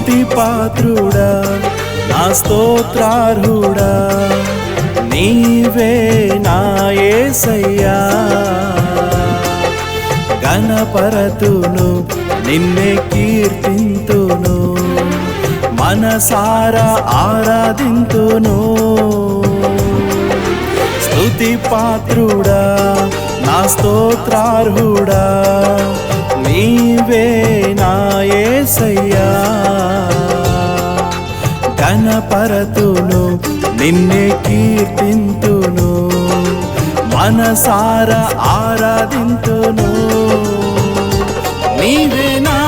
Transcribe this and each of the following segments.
స్తుతి పాత్రుడా నా స్తోత్రార్హుడా నీవే నాయసయ్యా గణపరతును నిన్నే కీర్తింతును మనసారా ఆరాధింతును. స్తుతి పాత్రుడా నా స్తోత్రార్హుడా నీవే నాయసయ్యా యేసయ్యా గణపరతును నిన్నే కీర్తింతును. మనసార ఆరాధింతును. నీవేనా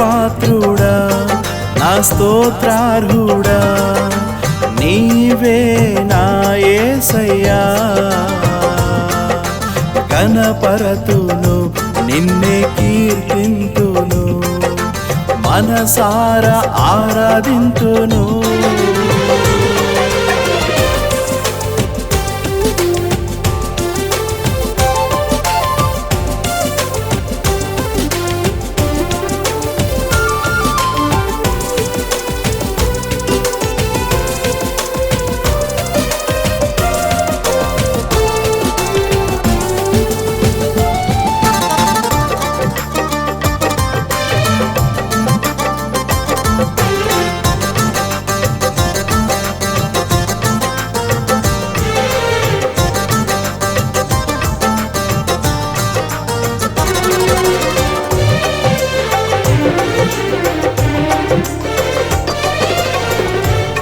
పాత్రుడా నా స్తోత్రార్హుడా నీవే నా ఏసయ్యా. గణపరతును నిన్నే కీర్తింతును మనసార ఆరాధింతును.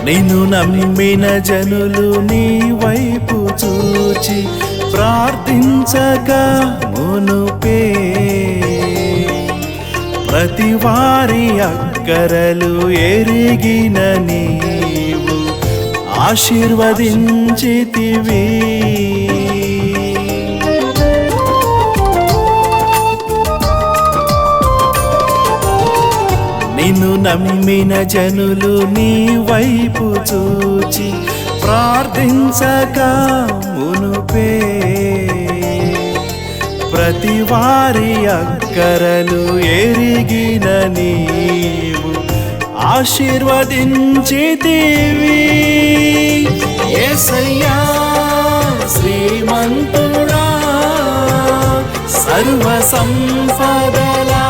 నిన్ను నమ్మిన జనులు నీ వైపు చూచి ప్రార్థించగా మునుపే. ప్రతి వారి అక్కరలు ఎరిగిన నీవు ఆశీర్వదించితివి. నిన్ను నమ్మిన జనులు నీ వైపు చూచి ప్రార్థించక మునుపే. ప్రతి వారి అక్కరలు ఎరిగిన నీవు ఆశీర్వదించితివి ఏసయ్యా శ్రీమంతుడా సర్వ సంపదలా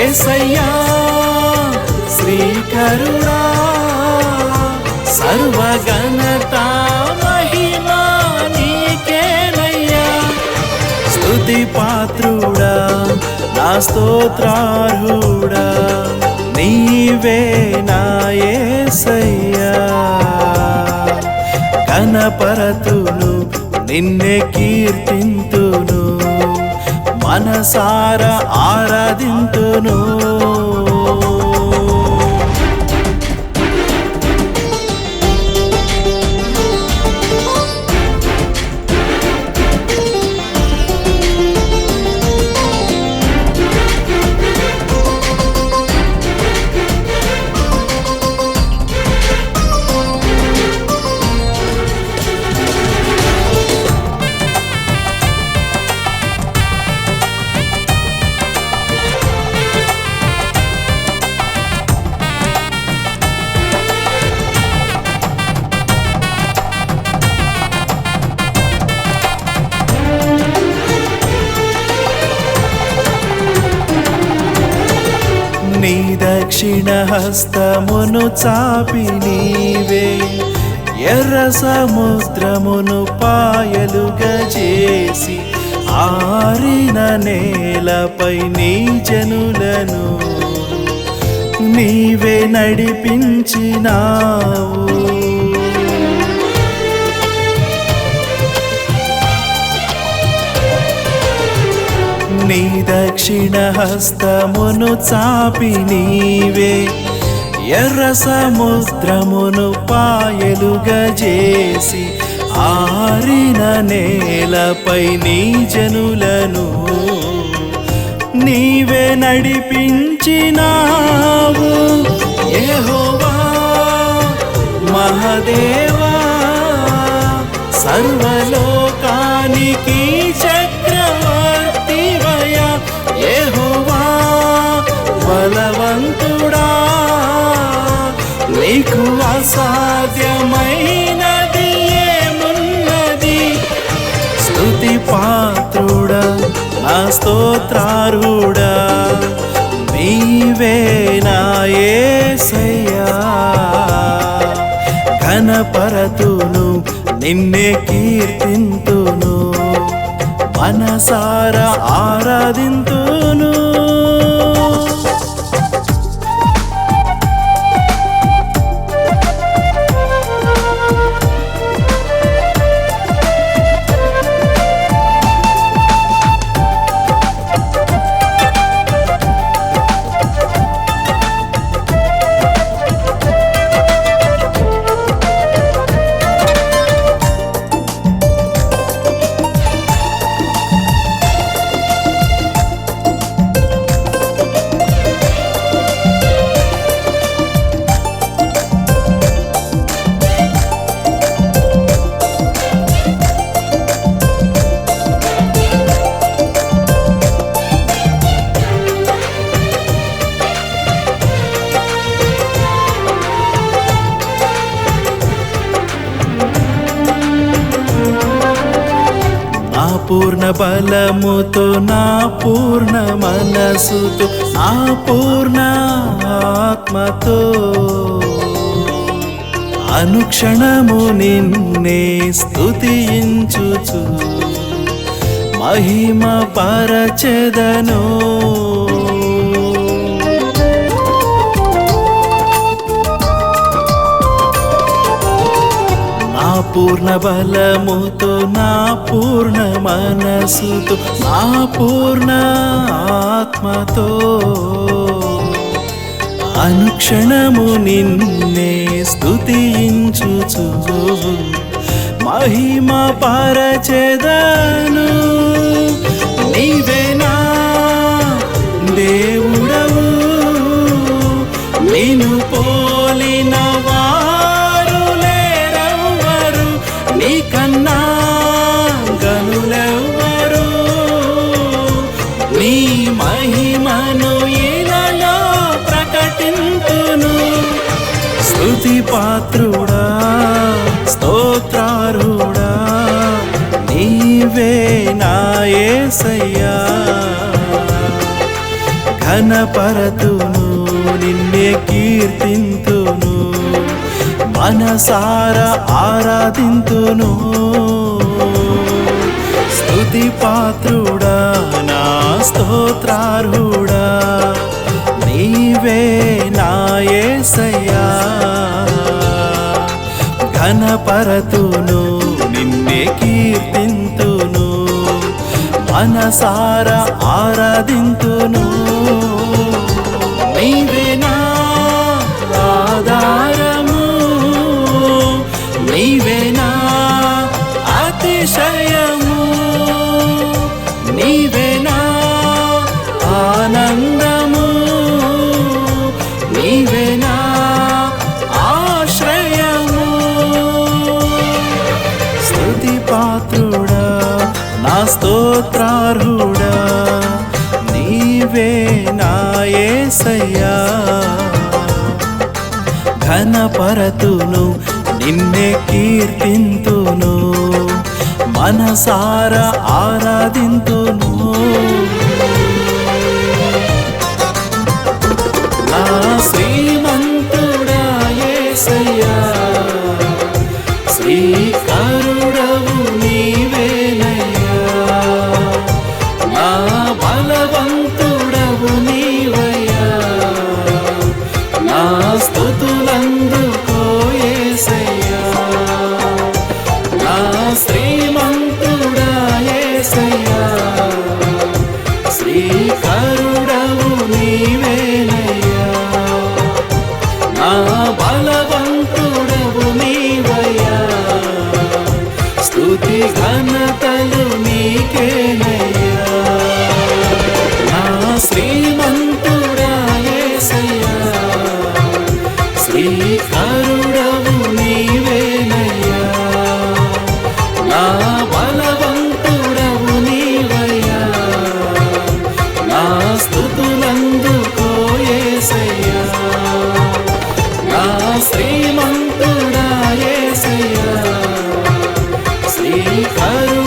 యేసయ్యా శ్రీకరుడా సర్వగణత మహిమా నీకేనయ్యా. స్తుతి పాత్రుడా నా స్తోత్రార్హుడా నీవే నాయసయ్యా గణపరతులు నిన్నే కీర్తింతును. మనసార ఆరాధింతును. దక్షిణ హస్తమును చాపి నీవే. ఎర్ర సముద్రమును పాయలుగా చేసి ఆరిన నేలపై నీ జనులను నీవే నడిపించినావు. నీ దక్షిణ హస్తమును చాపి నీవే. ఎర్ర సముద్రమును పాయలుగా చేసి ఆరిన నేలపై నీ జనులను నీవే నడిపించినావు. ఏహోవా మహదేవా సర్వలో బలవంతుడా? నీకు అసాధ్యమైనది ఏమున్నది? స్థుతి పాత్రుడా నా స్తోత్రారుడా నీవే నా ఘనపరతును నిన్నే కీర్తింతును మనసార ఆరాధింతును. బలముతో నా పూర్ణ మనసుతో నా పూర్ణ ఆత్మతో. అనుక్షణము నిన్నే స్తుతించుచు మహిమ పరచెదనో. పూర్ణ బలముతో నా పూర్ణ మనసుతో నా పూర్ణ ఆత్మతో. అనుక్షణము నిన్నే స్థుతించుచు మహిమ పరచెదను. నీవేనా దేవుడవు నిన్ను పోలినవా నీకన్నా గనులెవ్వరు నీ మహిమను ఇలలో ప్రకటింతును స్తుతి పాత్రుడా స్తోత్రారుడా నీవే నాయసయ్యా ఘనపరతును నిన్నే కీర్తింతును. మనసార ఆరాధింతును. స్థుతి పాత్రుడా నా స్తోత్రార్హుడా నీవే నాయసయ్యా ఘనపరతును నిన్నే కీర్తింతును. మనసార ఆరాధింతును. నీవే స్తోత్రార్హుడా నీవే నాయసయ్యా ఘనపరతును నిన్నే కీర్తింతును మనసార ఆరాధింతును. నా శ్రీ 你看。